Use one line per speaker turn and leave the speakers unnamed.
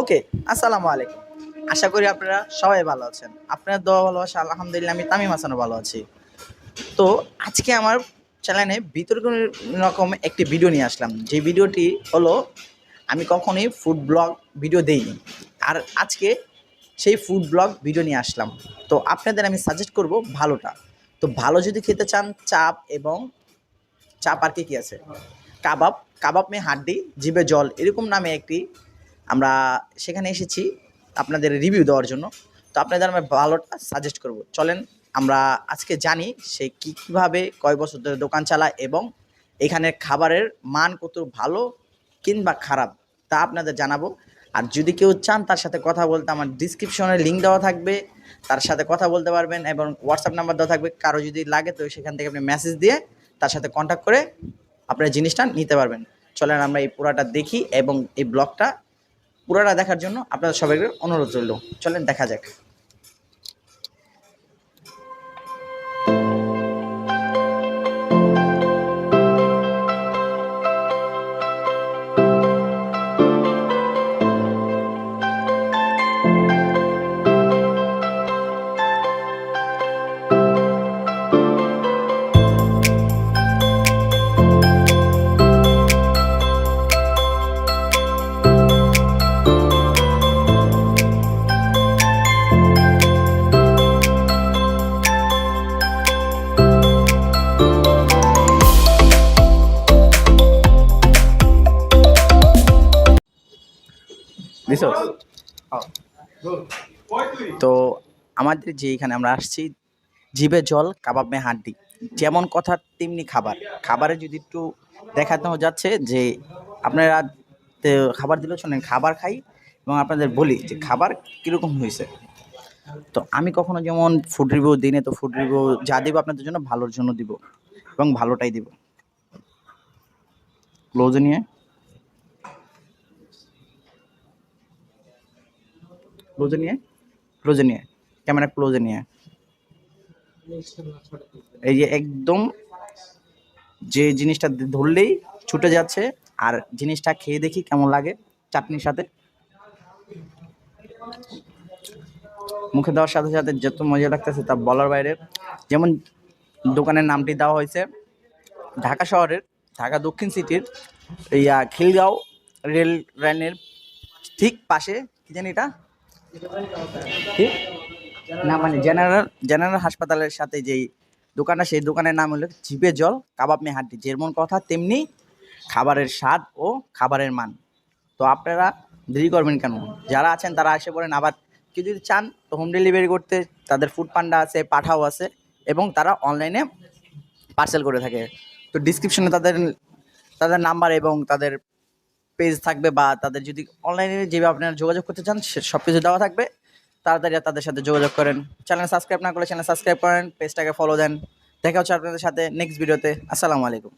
ওকে, আসসালামু আলাইকুম। আশা করি আপনারা সবাই ভালো আছেন। আপনার দোয়া ভালোবাসা, আলহামদুলিল্লাহ, আমি তামিম হাসানও ভালো আছি। তো আজকে আমার চ্যানেলে বিতর্ক রকম একটি ভিডিও নিয়ে আসলাম। যে ভিডিওটি হলো, আমি কখনোই ফুড ব্লগ ভিডিও দেইনি। আর আজকে সেই ফুড ব্লগ ভিডিও নিয়ে আসলাম। তো আপনাদের আমি সাজেস্ট করব ভালোটা। তো ভালো যদি খেতে চান, চাপ এবং চাপ আর কি কী আছে? কাবাব কাবাব মে হাড্ডি, জিভে জল, এরকম নামে একটি আমরা সেখানে এসেছি আপনাদের রিভিউ দেওয়ার জন্য। তো আপনাদের আমি ভালোটা সাজেস্ট করব। চলেন আমরা আজকে জানি সে কী, কীভাবে কয় বছর ধরে দোকান চালায় এবং এখানের খাবারের মান কত ভালো কিংবা খারাপ, তা আপনাদের জানাব। আর যদি কেউ চান তার সাথে কথা বলতে আমার ডিসক্রিপশনে লিঙ্ক দেওয়া থাকবে। তার সাথে কথা বলতে পারবেন এবং হোয়াটসঅ্যাপ নাম্বার দেওয়া থাকবে। কারও যদি লাগে তো সেখান থেকে আপনি মেসেজ দিয়ে তার সাথে কন্ট্যাক্ট করে আপনার জিনিসটা নিতে পারবেন। চলেন আমরা এই পুরাটা দেখি এবং এই ব্লগটা পুরাটা দেখার জন্য আপনাদের সবাইকে অনুরোধ রইল। চলেন দেখা যাক। দিছস তো আমাদের যে এখানে আমরা আসছি জিভে জল কাবাব মে হাড্ডি। যেমন কথা তেমনি খাবার। খাবারে যদি একটু দেখাতে যাচ্ছে যে আপনারা খাবার দিলেও শোনেন খাবার খাই এবং আপনাদের বলি যে খাবার কীরকম হয়েছে। তো আমি কখনো যেমন ফুড রিভিউ দিনে তো ফুড রিভিউ যা দিব আপনাদের জন্য ভালোর জন্য দিব এবং ভালোটাই দিব। ক্লোজে নিয়ে। ক্লোজে নিয়ে ক্লোজে নিয়ে ক্যামেরা ক্লোজে নিয়ে এই যে একদম যে জিনিসটা ধরলেই ছুটে যাচ্ছে আর জিনিসটা খেয়ে দেখি কেমন লাগে চাটনির সাথে। মুখে দেওয়ার সাথে সাথে যত মজা লাগতেছে তা বলার বাইরে। যেমন দোকানের নামটি দেওয়া হয়েছে ঢাকা শহরের ঢাকা দক্ষিণ সিটির আহ, খিলগাঁও রেল লাইনের ঠিক পাশে কি জানি এটা? না মানে জেনারেল জেনারেল হাসপাতালের সাথে যেই দোকানটা, সেই দোকানের নাম হলো জিভে জল, কাবাব মে যেমন কথা, তেমনি খাবারের স্বাদ ও খাবারের মান। তো আপনারা দেরি করবেন কেন? যারা আছেন, তারা এসে পড়েন। আবার কেউ যদি চান, তো হোম ডেলিভারি করতে, তাদের ফুড পান্ডা আছে, পাঠাও আছে, এবং তারা অনলাইনে পার্সেল করে থাকে। তো ডিসক্রিপশনে তাদের তাদের নাম্বার এবং তাদের পেজ থাকবে বা তাদের যদি অনলাইনে যেভাবে আপনারা যোগাযোগ করতে চান সব কিছু দেওয়া থাকবে। তাড়াতাড়ি তাদের সাথে যোগাযোগ করেন। চ্যানেল সাবস্ক্রাইব না করলে চ্যানেল সাবস্ক্রাইব করেন পেজটাকে ফলো দেন। দেখা হচ্ছে আপনাদের সাথে নেক্সট ভিডিওতে আসসালামু আলাইকুম.